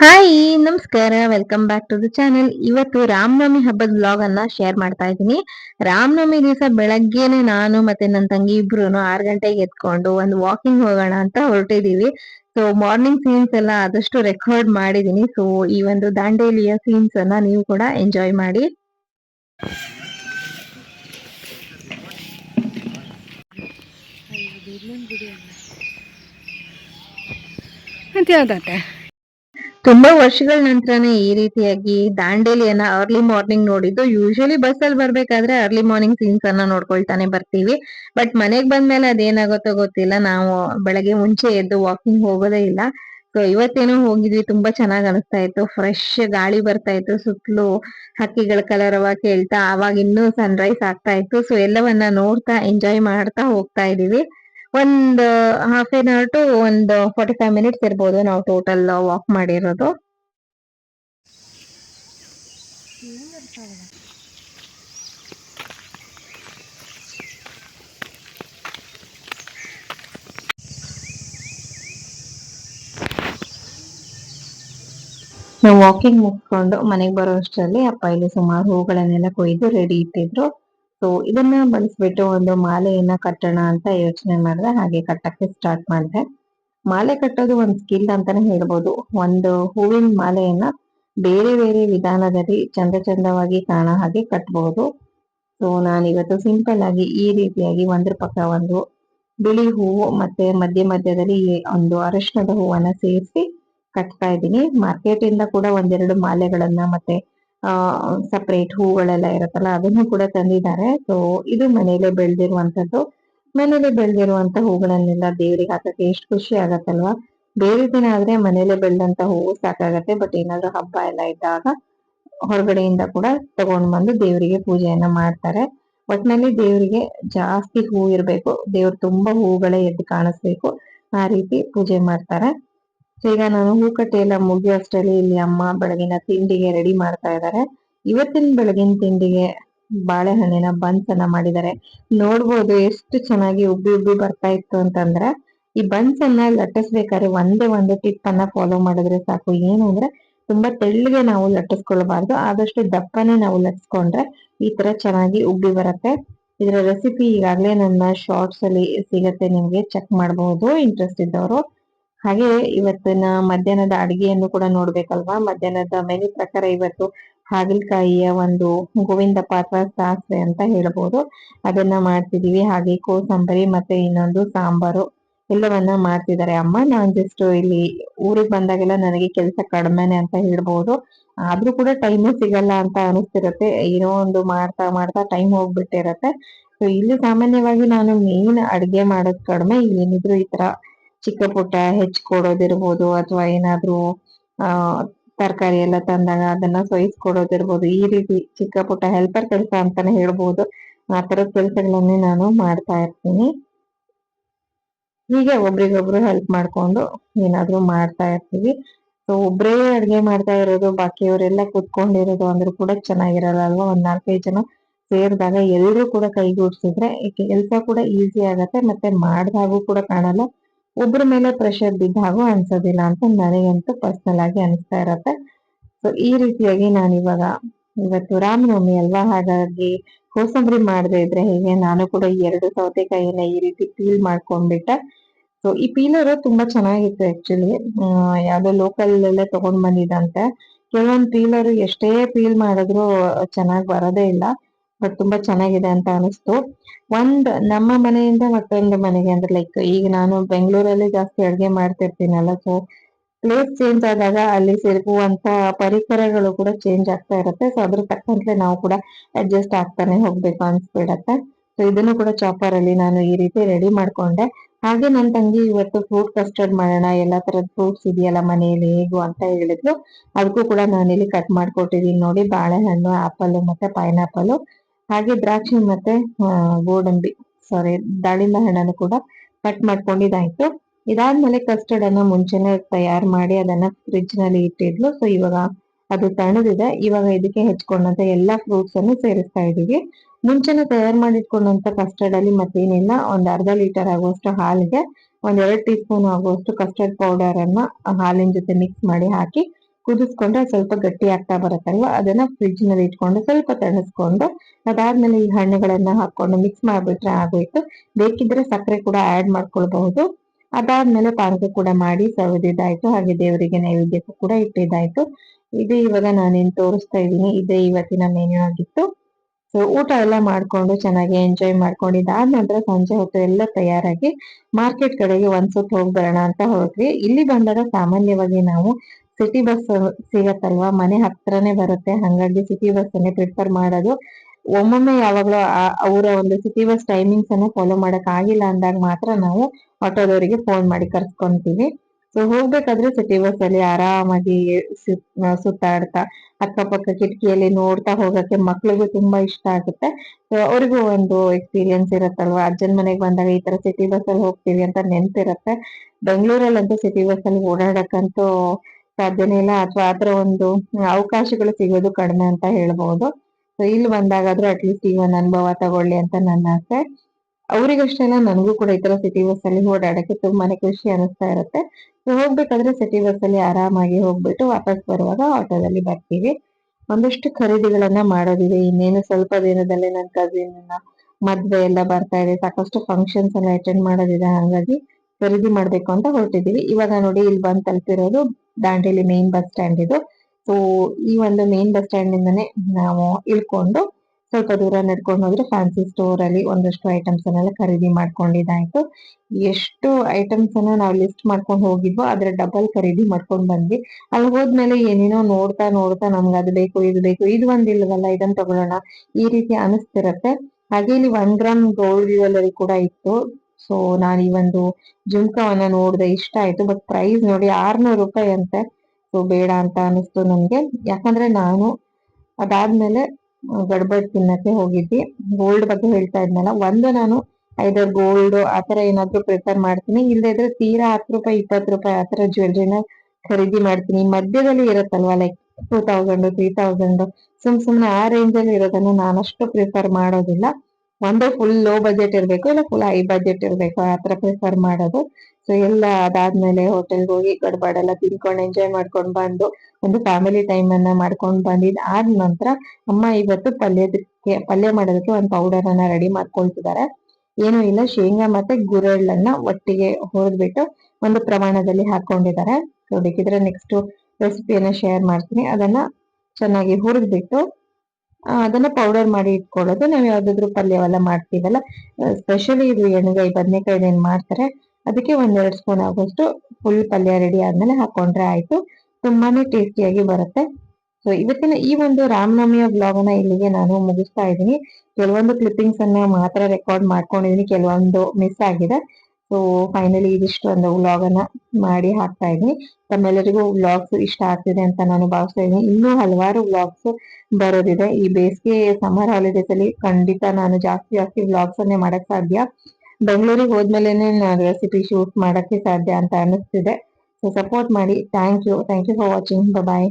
Hi ನಮಸ್ಕಾರ. Welcome back to the channel ಇವತ್ತು ರಾಮನವಮಿ ಹಬ್ಬದ ಬ್ಲಾಗ್ ಅನ್ನ ಶೇರ್ ಮಾಡ್ತಾ ಇದ್ದೀನಿ. ರಾಮನವಮಿ ದಿವಸ ಬೆಳಗ್ಗೆನೆ ನಾನು ಮತ್ತೆ ನನ್ನ ತಂಗಿ ಇಬ್ರು ಆರು ಗಂಟೆಗೆ ಎತ್ಕೊಂಡು ಒಂದು ವಾಕಿಂಗ್ ಹೋಗೋಣ ಅಂತ ಹೊರಟಿದೀವಿ. ಸೊ ಮಾರ್ನಿಂಗ್ ಸೀನ್ಸ್ ಎಲ್ಲ ಆದಷ್ಟು ರೆಕಾರ್ಡ್ ಮಾಡಿದೀನಿ. ಸೊ ಈ ಒಂದು ದಾಂಡೇಲಿಯ ಸೀನ್ಸ್ ಅನ್ನ ನೀವು ಕೂಡ ಎಂಜಾಯ್ ಮಾಡಿ. ಅಂತ ತುಂಬಾ ವರ್ಷಗಳ ನಂತರನೇ ಈ ರೀತಿಯಾಗಿ ದಾಂಡೇಲಿಯನ್ನ ಅರ್ಲಿ ಮಾರ್ನಿಂಗ್ ನೋಡಿದ್ದು. ಯೂಶಲಿ ಬಸ್ ಅಲ್ಲಿ ಬರ್ಬೇಕಾದ್ರೆ ಅರ್ಲಿ ಮಾರ್ನಿಂಗ್ ಸೀನ್ಸ್ ಅನ್ನ ನೋಡ್ಕೊಳ್ತಾನೆ ಬರ್ತೀವಿ. ಬಟ್ ಮನೆಗ್ ಬಂದ್ಮೇಲೆ ಅದೇನಾಗುತ್ತೋ ಗೊತ್ತಿಲ್ಲ. ನಾವು ಬೆಳಗ್ಗೆ ಮುಂಚೆ ಎದ್ದು ವಾಕಿಂಗ್ ಹೋಗೋದೇ ಇಲ್ಲ. ಸೊ ಇವತ್ತೇನೋ ಹೋಗಿದ್ವಿ. ತುಂಬಾ ಚೆನ್ನಾಗ್ ಅನಿಸ್ತಾ ಇತ್ತು. ಫ್ರೆಶ್ ಗಾಳಿ ಬರ್ತಾ ಇತ್ತು. ಸುತ್ತಲೂ ಹಕ್ಕಿಗಳ ಕಲರವ ಕೇಳ್ತಾ. ಅವಾಗ ಇನ್ನೂ ಸನ್ರೈಸ್ ಆಗ್ತಾ ಇತ್ತು. ಸೊ ಎಲ್ಲವನ್ನ ನೋಡ್ತಾ ಎಂಜಾಯ್ ಮಾಡ್ತಾ ಹೋಗ್ತಾ ಇದೀವಿ ಒಂದ್ ಹಾಫ್ ಎನ್ ಅವರ್ ಟು ಒಂದು ಫಾರ್ಟಿ ಫೈವ್ ಮಿನಿಟ್ಸ್ ಇರ್ಬೋದು ನಾವು ಟೋಟಲ್ ವಾಕ್ ಮಾಡಿರೋದು. ನಾವು ವಾಕಿಂಗ್ ಮುಗಿಸ್ಕೊಂಡು ಮನೆಗೆ ಬರೋ ಅಷ್ಟರಲ್ಲಿ ಅಪ್ಪ ಇಲ್ಲಿ ಸುಮಾರು ಹೂಗಳನ್ನೆಲ್ಲ ಕೊಯ್ದು ರೆಡಿ ಇಟ್ಟಿದ್ರು. ಸೊ ಇದನ್ನ ಬಳಸ್ಬಿಟ್ಟು ಒಂದು ಮಾಲೆಯನ್ನ ಕಟ್ಟೋಣ ಅಂತ ಯೋಚನೆ ಮಾಡಿದೆ, ಹಾಗೆ ಕಟ್ಟಕ್ಕೆ ಸ್ಟಾರ್ಟ್ ಮಾಡಿದೆ. ಮಾಲೆ ಕಟ್ಟೋದು ಒಂದು ಸ್ಕಿಲ್ ಅಂತಾನೆ ಹೇಳ್ಬೋದು. ಒಂದು ಹೂವಿನ ಮಾಲೆಯನ್ನ ಬೇರೆ ಬೇರೆ ವಿಧಾನದಲ್ಲಿ ಚಂದ ಚಂದವಾಗಿ ಕಾಣೋ ಹಾಗೆ ಕಟ್ಟಬಹುದು ಸೊ ನಾನು ಇವತ್ತು ಸಿಂಪಲ್ ಆಗಿ ಈ ರೀತಿಯಾಗಿ ಒಂದ್ರ ಪಕ್ಕ ಒಂದು ಬಿಳಿ ಹೂವು ಮತ್ತೆ ಮಧ್ಯ ಮಧ್ಯದಲ್ಲಿ ಒಂದು ಅರಶಿನದ ಹೂವನ್ನ ಸೇರಿಸಿ ಕಟ್ತಾ ಇದ್ದೀನಿ. ಮಾರ್ಕೆಟ್ ಇಂದ ಕೂಡ ಒಂದೆರಡು ಮಾಲೆಗಳನ್ನ ಮತ್ತೆ ಸಪರೇಟ್ ಹೂಗಳೆಲ್ಲ ಇರುತ್ತಲ್ಲ, ಅದನ್ನು ಕೂಡ ತಂದಿದ್ದಾರೆ. ಸೊ ಇದು ಮನೇಲೆ ಬೆಳೆದಿರುವಂತದ್ದು ಮನೇಲೆ ಬೆಳೆದಿರುವಂತ ಹೂಗಳನ್ನೆಲ್ಲ ದೇವರಿಗೆ ಹಾಕಕ್ಕೆ ಎಷ್ಟು ಖುಷಿ ಆಗತ್ತಲ್ವಾ? ಬೇರೆ ದಿನ ಆದ್ರೆ ಮನೇಲೆ ಬೆಳೆದಂತ ಹೂವು ಸಾಕಾಗತ್ತೆ. ಬಟ್ ಏನಾದ್ರು ಹಬ್ಬ ಎಲ್ಲ ಇದ್ದಾಗ ಹೊರಗಡೆಯಿಂದ ಕೂಡ ತಗೊಂಡ್ ಬಂದು ದೇವರಿಗೆ ಪೂಜೆಯನ್ನ ಮಾಡ್ತಾರೆ. ಒಟ್ನಲ್ಲಿ ದೇವರಿಗೆ ಜಾಸ್ತಿ ಹೂ ಇರಬೇಕು. ದೇವ್ರು ತುಂಬಾ ಹೂಗಳೇ ಎದ್ದು ಕಾಣಿಸ್ಬೇಕು. ಆ ರೀತಿ ಪೂಜೆ ಮಾಡ್ತಾರೆ. ಈಗ ನಾನು ಹೂಕಟ್ಟೆ ಎಲ್ಲ ಮುಗಿಯೋಷ್ಟರಲ್ಲಿ ಇಲ್ಲಿ ಅಮ್ಮ ಬೆಳಗಿನ ತಿಂಡಿಗೆ ರೆಡಿ ಮಾಡ್ತಾ ಇದ್ದಾರೆ. ಇವತ್ತಿನ ಬೆಳಗಿನ ತಿಂಡಿಗೆ ಬಾಳೆಹಣ್ಣಿನ ಬನ್ಸ್ ಅನ್ನ ಮಾಡಿದ್ದಾರೆ. ನೋಡ್ಬೋದು ಎಷ್ಟು ಚೆನ್ನಾಗಿ ಉಬ್ಬಿ ಉಬ್ಬಿ ಬರ್ತಾ ಇತ್ತು ಅಂತಂದ್ರೆ, ಈ ಬನ್ಸ್ ಅನ್ನ ಲಟ್ಟಿಸ್ಬೇಕಾದ್ರೆ ಒಂದೇ ಒಂದು ಟಿಪ್ ಅನ್ನ ಫಾಲೋ ಮಾಡಿದ್ರೆ ಸಾಕು. ಏನು ಅಂದ್ರೆ, ತುಂಬಾ ತೆಳ್ಳಗೆ ನಾವು ಲಟ್ಟಿಸ್ಕೊಳ್ಬಾರ್ದು. ಆದಷ್ಟು ದಪ್ಪನೆ ನಾವು ಲಟ್ಸ್ಕೊಂಡ್ರೆ ಈ ತರ ಚೆನ್ನಾಗಿ ಉಬ್ಬಿ ಬರುತ್ತೆ. ಇದರ ರೆಸಿಪಿ ಈಗಾಗಲೇ ನನ್ನ ಶಾರ್ಟ್ಸ್ ಅಲ್ಲಿ ಸಿಗತ್ತೆ. ನಿಮ್ಗೆ ಚೆಕ್ ಮಾಡಬಹುದು ಇಂಟ್ರೆಸ್ಟ್ ಇದ್ದವರು ಹಾಗೆ ಇವತ್ತಿನ ಮಧ್ಯಾಹ್ನದ ಅಡಿಗೆಯನ್ನು ಕೂಡ ನೋಡ್ಬೇಕಲ್ವಾ? ಮಧ್ಯಾಹ್ನದ ಮೆನು ಪ್ರಕಾರ ಇವತ್ತು ಹಾಗಲಕಾಯಿಯ ಒಂದು ಗೋವಿಂದ ಪಾತ್ರ ಸಾಸಿವೆ ಅಂತ ಹೇಳ್ಬೋದು. ಅದನ್ನ ಮಾಡ್ತಿದೀವಿ ಹಾಗೆ ಕೋಸಂಬರಿ ಮತ್ತೆ ಇನ್ನೊಂದು ಸಾಂಬಾರು ಎಲ್ಲವನ್ನ ಮಾಡ್ತಿದ್ದಾರೆ ಅಮ್ಮ. ನಾನ್ ಜಸ್ಟ್ ಇಲ್ಲಿ ಊರಿಗೆ ಬಂದಾಗೆಲ್ಲ ನನಗೆ ಕೆಲಸ ಕಡಿಮೆನೆ ಅಂತ ಹೇಳ್ಬೋದು. ಆದ್ರೂ ಕೂಡ ಟೈಮು ಸಿಗಲ್ಲ ಅಂತ ಅನಿಸ್ತಿರತ್ತೆ. ಏನೋ ಒಂದು ಮಾಡ್ತಾ ಮಾಡ್ತಾ ಟೈಮ್ ಹೋಗ್ಬಿಟ್ಟಿರತ್ತೆ. ಸೊ ಇಲ್ಲಿ ಸಾಮಾನ್ಯವಾಗಿ ನಾನು ಮೇನ್ ಅಡಿಗೆ ಮಾಡೋದ್ ಕಡಿಮೆ. ಏನಿದ್ರು ಈ ತರ ಚಿಕ್ಕ ಪುಟ್ಟ ಹೆಚ್ಚಿಕೊಡೋದಿರ್ಬೋದು ಅಥವಾ ಏನಾದ್ರೂ ತರಕಾರಿ ಎಲ್ಲ ತಂದಾಗ ಅದನ್ನ ಕೊಡೋದಿರ್ಬೋದು. ಈ ರೀತಿ ಚಿಕ್ಕ ಪುಟ್ಟ ಹೆಲ್ಪರ್ ಕೆಲಸ ಅಂತಾನೆ ಹೇಳ್ಬೋದು. ಆ ತರದ ಕೆಲಸಗಳನ್ನೇ ನಾನು ಮಾಡ್ತಾ ಇರ್ತೀನಿ. ಹೀಗೆ ಒಬ್ರಿಗೊಬ್ರು ಹೆಲ್ಪ್ ಮಾಡ್ಕೊಂಡು ಏನಾದ್ರೂ ಮಾಡ್ತಾ ಇರ್ತೀವಿ. ಸೊ ಒಬ್ರೇ ಅಡ್ಗೆ ಮಾಡ್ತಾ ಇರೋದು, ಬಾಕಿಯವರೆಲ್ಲ ಕುತ್ಕೊಂಡಿರೋದು ಅಂದ್ರೆ ಕೂಡ ಚೆನ್ನಾಗಿರಲ್ಲ ಅಲ್ವಾ? ಒಂದ್ ನಾಲ್ಕೈದು ಜನ ಸೇರಿದಾಗ ಎಲ್ಲರೂ ಕೂಡ ಕೈಗೂಡ್ಸಿದ್ರೆ ಕೆಲಸ ಕೂಡ ಈಸಿ ಆಗತ್ತೆ, ಮತ್ತೆ ಮಾಡಿದಾಗೂ ಕೂಡ ಕಾಣಲ್ಲ. ಒಬ್ಬರ ಮೇಲೆ ಪ್ರೆಷರ್ ಬಿದ್ದ ಅನ್ಸೋದಿಲ್ಲ ಅಂತ ನನಗಂತೂ ಪರ್ಸನಲ್ ಆಗಿ ಅನಿಸ್ತಾ ಇರತ್ತೆ. ಸೊ ಈ ರೀತಿಯಾಗಿ ನಾನು ಇವಾಗ, ಇವತ್ತು ರಾಮನವಮಿ ಅಲ್ವಾ? ಹಾಗಾಗಿ ಕೋಸಂಬರಿ ಮಾಡದೆ ಇದ್ರೆ ಹೇಗೆ? ನಾನು ಕೂಡ ಎರಡು ಸೌತೆಕಾಯಿನ ಈ ರೀತಿ ಪೀಲ್ ಮಾಡ್ಕೊಂಡ್ಬಿಟ್ಟೆ. ಸೊ ಈ ಪೀಲರ್ ತುಂಬಾ ಚೆನ್ನಾಗಿತ್ತು ಆಕ್ಚುಲಿ ಯಾವ್ದೋ ಲೋಕಲ್ ಅಲ್ಲೇ ತಗೊಂಡ್ ಬಂದಿದಂತೆ ಕೆಲವೊಂದು ಪೀಲರ್ ಎಷ್ಟೇ ಪೀಲ್ ಮಾಡಿದ್ರು, ಚೆನ್ನಾಗಿ ಬರೋದೇ ಇಲ್ಲ. ಬಟ್ ತುಂಬಾ ಚೆನ್ನಾಗಿದೆ ಅಂತ ಅನಿಸ್ತು ಒಂದ್ ನಮ್ಮ ಮನೆಯಿಂದ ಮತ್ತೊಂದು ಮನೆಗೆ ಅಂದ್ರೆ ಲೈಕ್ ಈಗ ನಾನು ಬೆಂಗಳೂರಲ್ಲಿ ಜಾಸ್ತಿ ಅಡ್ಗೆ ಮಾಡ್ತಿರ್ತೀನಲ್ಲ ಸೊ ಪ್ಲೇಸ್ ಚೇಂಜ್ ಆದಾಗ ಅಲ್ಲಿ ಸಿಗುವಂತ ಪರಿಕರಗಳು ಕೂಡ ಚೇಂಜ್ ಆಗ್ತಾ ಇರುತ್ತೆ. ಸೊ ಅದ್ರ ತಕ್ಕಂತೆ ನಾವು ಕೂಡ ಅಡ್ಜಸ್ಟ್ ಆಗ್ತಾನೆ ಹೋಗ್ಬೇಕು ಅನ್ಸ್ಬಿಡತ್ತೆ. ಸೊ ಇದನ್ನು ಕೂಡ ಚಾಪರ್ ಅಲ್ಲಿ ನಾನು ಈ ರೀತಿ ರೆಡಿ ಮಾಡ್ಕೊಂಡೆ. ಹಾಗೆ ನನ್ನ ತಂಗಿ ಇವತ್ತು ಫ್ರೂಟ್ ಕಸ್ಟರ್ಡ್ ಮಾಡೋಣ, ಎಲ್ಲಾ ತರದ ಫ್ರೂಟ್ಸ್ ಇದೆಯಲ್ಲ ಮನೆಯಲ್ಲಿ ಹೇಗು ಅಂತ ಹೇಳಿದ್ರು. ಅದಕ್ಕೂ ಕೂಡ ನಾನಿಲ್ಲಿ ಕಟ್ ಮಾಡ್ಕೊಟ್ಟಿದೀನಿ ನೋಡಿ, ಬಾಳೆಹಣ್ಣು ಆಪಲ್ ಮತ್ತೆ ಪೈನಾಪಲ್ ಹಾಗೆ ದ್ರಾಕ್ಷಿ ಮತ್ತೆ ಗೋಡಂಬಿ ಸಾರಿ ದಾಳಿಂಬೆ ಹಣ್ಣನ್ನು ಕೂಡ ಕಟ್ ಮಾಡ್ಕೊಂಡಿದ್ದಾಯ್ತು. ಇದಾದ್ಮೇಲೆ ಕಸ್ಟರ್ಡ್ ಅನ್ನ ಮುಂಚೆನೆ ತಯಾರು ಮಾಡಿ ಅದನ್ನ ಫ್ರಿಡ್ಜ್ನಲ್ಲಿ ಇಟ್ಟಿದ್ಲು. ಸೊ ಇವಾಗ ಅದು ತಣದಿದೆ. ಇವಾಗ ಇದಕ್ಕೆ ಹೆಚ್ಕೊಂಡಂತ ಎಲ್ಲಾ ಫ್ರೂಟ್ಸ್ ಅನ್ನು ಸೇರಿಸ್ತಾ ಇದೀವಿ ಮುಂಚೆನೆ ತಯಾರು ಮಾಡಿಟ್ಕೊಂಡಂತ ಕಸ್ಟರ್ಡ್ ಅಲ್ಲಿ ಮತ್ತೇನಿಲ್ಲ. ಒಂದ್ ಅರ್ಧ ಲೀಟರ್ ಆಗುವಷ್ಟು ಹಾಲಿಗೆ, ಒಂದ್ ಎರಡ್ ಟೀ ಸ್ಪೂನ್ ಆಗುವಷ್ಟು ಕಸ್ಟರ್ಡ್ ಪೌಡರ್ ಅನ್ನ ಹಾಲಿನ ಜೊತೆ ಮಿಕ್ಸ್ ಮಾಡಿ ಹಾಕಿ ಕುದಿಸ್ಕೊಂಡ್ರೆ ಸ್ವಲ್ಪ ಗಟ್ಟಿ ಆಗ್ತಾ ಬರುತ್ತಲ್ವ? ಅದನ್ನ ಫ್ರಿಡ್ಜ್ನಲ್ಲಿ ಇಟ್ಕೊಂಡು ಸ್ವಲ್ಪ ತಣಿಸ್ಕೊಂಡು ಅದಾದ್ಮೇಲೆ ಈ ಹಣ್ಣುಗಳನ್ನ ಹಾಕೊಂಡು ಮಿಕ್ಸ್ ಮಾಡ್ಬಿಟ್ರೆ ಆಗೋಯ್ತು. ಬೇಕಿದ್ರೆ ಸಕ್ಕರೆ ಕೂಡ ಆಡ್ ಮಾಡ್ಕೊಳ್ಬಹುದು. ಅದಾದ್ಮೇಲೆ ಪಾನಕ ಕೂಡ ಮಾಡಿ ಸವದಿದ್ದಾಯ್ತು. ಹಾಗೆ ದೇವರಿಗೆ ನೈವೇದ್ಯಕ್ಕೂ ಕೂಡ ಇಟ್ಟಿದ್ದಾಯ್ತು. ಇದು ಇವಾಗ ನಾನೇನ್ ತೋರಿಸ್ತಾ ಇದ್ದೀನಿ. ಇದೇ ಇವತ್ತಿನ ಮೆನ್ಯೂ ಆಗಿತ್ತು. ಸೊ ಊಟ ಎಲ್ಲ ಮಾಡ್ಕೊಂಡು ಚೆನ್ನಾಗಿ ಎಂಜಾಯ್ ಮಾಡ್ಕೊಂಡಿದ್ದಾದ ನಂತರ ಸಂಜೆ ಹೊತ್ತು ಎಲ್ಲ ತಯಾರಾಗಿ ಮಾರ್ಕೆಟ್ ಕಡೆಗೆ ಒಂದ್ ಸುತ್ತ ಹೋಗಿ ಅಂತ ಹೋದ್ವಿ. ಇಲ್ಲಿ ಬಂದಾಗ ಸಾಮಾನ್ಯವಾಗಿ ನಾವು ಸಿಟಿ ಬಸ್ ಸಿಗತ್ತಲ್ವಾ? ಮನೆ ಹತ್ರನೇ ಬರುತ್ತೆ. ಹಂಗಾಗಿ ಸಿಟಿ ಬಸ್ ಅನ್ನೇ ಪ್ರಿಫರ್ ಮಾಡೋದು. ಒಮ್ಮೊಮ್ಮೆ ಯಾವಾಗ್ಲೂ ಅವರ ಒಂದು ಸಿಟಿ ಬಸ್ ಟೈಮಿಂಗ್ಸ್ ಅನ್ನ ಫಾಲೋ ಮಾಡಕ್ ಆಗಿಲ್ಲ ಅಂದಾಗ ಮಾತ್ರ ನಾವು ಆಟೋದವರಿಗೆ ಫೋನ್ ಮಾಡಿ ಕರ್ಸ್ಕೊಂತೀವಿ. ಸೊ ಹೋಗ್ಬೇಕಾದ್ರೆ ಸಿಟಿ ಬಸ್ ಅಲ್ಲಿ ಆರಾಮಾಗಿ ಸುತ್ತಾಡ್ತಾ, ಅಕ್ಕಪಕ್ಕ ಕಿಟಕಿಯಲ್ಲಿ ನೋಡ್ತಾ ಹೋಗಕ್ಕೆ ಮಕ್ಳಿಗೂ ತುಂಬಾ ಇಷ್ಟ ಆಗುತ್ತೆ. ಸೊ ಅವ್ರಿಗೂ ಒಂದು ಎಕ್ಸ್ಪೀರಿಯನ್ಸ್ ಇರುತ್ತಲ್ವಾ? ಅಜ್ಜನ್ ಮನೆಗೆ ಬಂದಾಗ ಈ ತರ ಸಿಟಿ ಬಸ್ ಅಲ್ಲಿ ಹೋಗ್ತೀವಿ ಅಂತ ನೆನ್ಪಿರುತ್ತೆ. ಬೆಂಗಳೂರಲ್ಲಂತೂ ಸಿಟಿ ಬಸ್ ಅಲ್ಲಿ ಓಡಾಡಕ್ಕಂತೂ ಸಾಧ್ಯನೇ ಇಲ್ಲ ಅಥವಾ ಆತರ ಒಂದು ಅವಕಾಶಗಳು ಸಿಗೋದು ಕಡಿಮೆ ಅಂತ ಹೇಳ್ಬೋದು. ಸೊ ಇಲ್ಲಿ ಬಂದಾಗಾದ್ರೂ ಅಟ್ಲೀಸ್ಟ್ ಈ ಒಂದು ಅನುಭವ ತಗೊಳ್ಳಿ ಅಂತ ನನ್ನ ಆಸೆ. ಅವ್ರಿಗಷ್ಟೇ ನನಗೂ ಕೂಡ ಈ ತರ ಸಿಟಿ ಬಸ್ ಅಲ್ಲಿ ಓಡಾಡಕ್ಕೆ ತುಂಬಾನೇ ಖುಷಿ ಅನಿಸ್ತಾ ಇರುತ್ತೆ. ಸೊ ಹೋಗ್ಬೇಕಾದ್ರೆ ಸಿಟಿ ಬಸ್ ಅಲ್ಲಿ ಆರಾಮಾಗಿ ಹೋಗ್ಬಿಟ್ಟು ವಾಪಸ್ ಬರುವಾಗ ಆಟೋದಲ್ಲಿ ಬರ್ತೀವಿ. ಒಂದಷ್ಟು ಖರೀದಿಗಳನ್ನ ಮಾಡೋದಿದೆ. ಇನ್ನೇನು ಸ್ವಲ್ಪ ದಿನದಲ್ಲಿ ನನ್ನ ಕಸಿನ್ ಮದ್ವೆ ಎಲ್ಲ ಬರ್ತಾ ಇದೆ. ಸಾಕಷ್ಟು ಫಂಕ್ಷನ್ಸ್ ಎಲ್ಲ ಅಟೆಂಡ್ ಮಾಡೋದಿದೆ, ಹಾಗಾಗಿ ಖರೀದಿ ಮಾಡ್ಬೇಕು ಅಂತ ಹೊರಟಿದೀವಿ. ಇವಾಗ ನೋಡಿ ಇಲ್ಲಿ ಬಂದ್ ತಲುಪಿರೋದು ದಾಂಡೇಲಿ ಮೇನ್ ಬಸ್ ಸ್ಟ್ಯಾಂಡ್ ಇದು. ಸೊ ಈ ಒಂದು ಮೇನ್ ಬಸ್ ಸ್ಟ್ಯಾಂಡ್ ಇಂದಾನೆ ನಾವು ಇಳ್ಕೊಂಡು ಸ್ವಲ್ಪ ದೂರ ನಡ್ಕೊಂಡು ಹೋದ್ರೆ ಫ್ಯಾನ್ಸಿ ಸ್ಟೋರ್ ಅಲ್ಲಿ ಒಂದಷ್ಟು ಐಟಮ್ಸ್ ಅನ್ನೆಲ್ಲ ಖರೀದಿ ಮಾಡ್ಕೊಂಡಿದ್ದಾಯ್ತು. ಎಷ್ಟು ಐಟಮ್ಸ್ ಅನ್ನ ನಾವು ಲಿಸ್ಟ್ ಮಾಡ್ಕೊಂಡು ಹೋಗಿದ್ವೋ ಅದ್ರ ಡಬಲ್ ಖರೀದಿ ಮಾಡ್ಕೊಂಡು ಬಂದ್ವಿ. ಅಲ್ಲಿ ಹೋದ್ಮೇಲೆ ಏನೇನೋ ನೋಡ್ತಾ ನೋಡ್ತಾ ನಮ್ಗೆ ಅದು ಬೇಕು, ಇದು ಬೇಕು, ಇದು ಒಂದ್ ಇಲ್ವಲ್ಲ ಇದನ್ನ ತಗೊಳ್ಳೋಣ ಈ ರೀತಿ ಅನಿಸ್ತಿರತ್ತೆ. ಹಾಗೆ ಇಲ್ಲಿ ಒನ್ ಗ್ರಾಮ್ ಗೋಲ್ಡ್ ಜ್ಯುವೆಲ್ಲರಿ ಕೂಡ ಇತ್ತು. ಸೊ ನಾನು ಈ ಒಂದು ಜುಮ್ಕವನ್ನ ನೋಡ್ದೆ ಇಷ್ಟ ಆಯ್ತು. ಬಟ್ ಪ್ರೈಸ್ ನೋಡಿ ಆರ್ನೂರು ರೂಪಾಯಿ ಅಂತೆ ಸೊ ಬೇಡ ಅಂತ ಅನಿಸ್ತು ನನಗೆ. ಯಾಕಂದ್ರೆ ನಾನು ಅದಾದ್ಮೇಲೆ ಗಡ್ಬಡ್ ತಿನ್ನಕ್ಕೆ ಹೋಗಿದ್ವಿ ಗೋಲ್ಡ್ ಬಗ್ಗೆ ಹೇಳ್ತಾ ಇದ್ನಲ್ಲ, ಒಂದು ನಾನು ಐದರ್ ಗೋಲ್ಡ್ ಆತರ ಏನಾದ್ರು ಪ್ರಿಫರ್ ಮಾಡ್ತೀನಿ. ಇಲ್ಲದೆ ಇದ್ರೆ ತೀರಾ ಹತ್ತು ರೂಪಾಯಿ, ಇಪ್ಪತ್ತು ರೂಪಾಯಿ ಆತರ ಜ್ಯುವೆಲ್ರಿನ ಖರೀದಿ ಮಾಡ್ತೀನಿ. ಮಧ್ಯದಲ್ಲಿ ಇರುತ್ತಲ್ವಾ like two thousand three thousand ಸುಮ್ ಸುಮ್ನೆ ಆ ರೇಂಜ್ ಅಲ್ಲಿ ಇರೋದನ್ನ ನಾನಷ್ಟು ಪ್ರಿಫರ್ ಮಾಡೋದಿಲ್ಲ. ಒಂದು ಫುಲ್ ಲೋ ಬಜೆಟ್ ಇರಬೇಕು ಇಲ್ಲ ಫುಲ್ ಹೈ ಬಜೆಟ್ ಇರಬೇಕು, ಆ ಥರ ಪ್ರಿಫರ್ ಮಾಡೋದು. ಸೊ ಎಲ್ಲ ಅದಾದ್ಮೇಲೆ ಹೋಟೆಲ್ಗೆ ಹೋಗಿ ಗಡ್ಬಾಡೆಲ್ಲ ತಿನ್ಕೊಂಡು ಎಂಜಾಯ್ ಮಾಡ್ಕೊಂಡು ಬಂದು, ಒಂದು ಫ್ಯಾಮಿಲಿ ಟೈಮ್ ಅನ್ನ ಮಾಡ್ಕೊಂಡು ಬಂದಿದ್ ಆದ ನಂತರ ಅಮ್ಮ ಇವತ್ತು ಪಲ್ಯದಕ್ಕೆ, ಪಲ್ಯ ಮಾಡೋದಕ್ಕೆ ಒಂದು ಪೌಡರ್ ಅನ್ನ ರೆಡಿ ಮಾಡ್ಕೊಳ್ತಿದ್ದಾರೆ ಏನು ಇಲ್ಲ, ಶೇಂಗಾ ಮತ್ತೆ ಗುರೆಳ್ಳನ್ನ ಒಟ್ಟಿಗೆ ಹುರಿದ್ಬಿಟ್ಟು ಒಂದು ಪ್ರಮಾಣದಲ್ಲಿ ಹಾಕೊಂಡಿದ್ದಾರೆ ಸೊ ಬೇಕಿದ್ರೆ ನೆಕ್ಸ್ಟ್ ರೆಸಿಪಿಯನ್ನ ಶೇರ್ ಮಾಡ್ತೀನಿ. ಅದನ್ನ ಚೆನ್ನಾಗಿ ಹುರಿದ್ಬಿಟ್ಟು ಅದನ್ನ ಪೌಡರ್ ಮಾಡಿ ಇಟ್ಕೊಳ್ಳೋದು. ನಾವು ಯಾವ್ದಾದ್ರು ಪಲ್ಯವೆಲ್ಲ ಮಾಡ್ತೀವಲ್ಲ ಸ್ಪೆಷಲಿ ಇದು ಎಣ್ಣೆಗಾಯಿ ಬದನೆಕಾಯಿ ಏನ್ ಮಾಡ್ತಾರೆ, ಅದಕ್ಕೆ ಒಂದೆರಡು ಸ್ಪೂನ್ ಆಗೋಷ್ಟು ಫುಲ್ ಪಲ್ಯ ರೆಡಿ ಆದ್ಮೇಲೆ ಹಾಕೊಂಡ್ರೆ ಆಯ್ತು. ತುಂಬಾನೇ ಟೇಸ್ಟಿಯಾಗಿ ಬರುತ್ತೆ. ಸೊ ಇವತ್ತಿನ ಈ ಒಂದು ರಾಮನವಮಿಯ ಬ್ಲಾಗ್ ಅನ್ನ ಇಲ್ಲಿಗೆ ನಾನು ಮುಗಿಸ್ತಾ ಇದ್ದೀನಿ. ಕೆಲವೊಂದು ಕ್ಲಿಪ್ಪಿಂಗ್ಸ್ ಅನ್ನ ಮಾತ್ರ ರೆಕಾರ್ಡ್ ಮಾಡ್ಕೊಂಡಿದೀನಿ, ಕೆಲವೊಂದು ಮಿಸ್ ಆಗಿದೆ. ಸೊ ಫೈನಲಿ ಇದಿಷ್ಟು ಒಂದು ವ್ಲಾಗ್ ಅನ್ನ ಮಾಡಿ ಹಾಕ್ತಾ ಇದ್ದೀನಿ. ತಮ್ಮೆಲ್ಲರಿಗೂ ವ್ಲಾಗ್ಸ್ ಇಷ್ಟ ಆಗ್ತಿದೆ ಅಂತ ನಾನು ಭಾವಿಸ್ತಾ ಇದ್ದೀನಿ. ಇನ್ನೂ ಹಲವಾರು ವ್ಲಾಗ್ಸ್ ಬರೋದಿದೆ. ಈ ಬೇಸಿಗೆ ಸಮ್ಮರ್ ಹಾಲಿಡೇಸ್ ಅಲ್ಲಿ ಖಂಡಿತ ನಾನು ಜಾಸ್ತಿ ಜಾಸ್ತಿ ವ್ಲಾಗ್ಸ್ ಅನ್ನೇ ಮಾಡಕ್ ಸಾಧ್ಯ. ಬೆಂಗಳೂರಿಗೆ ಹೋದ್ಮೇಲೆನೆ ನಾನು ರೆಸಿಪಿ ಶೂಟ್ ಮಾಡಕ್ಕೆ ಸಾಧ್ಯ ಅಂತ ಅನಿಸ್ತಿದೆ ಸೊ ಸಪೋರ್ಟ್ ಮಾಡಿ. Thank you thank you for watching bye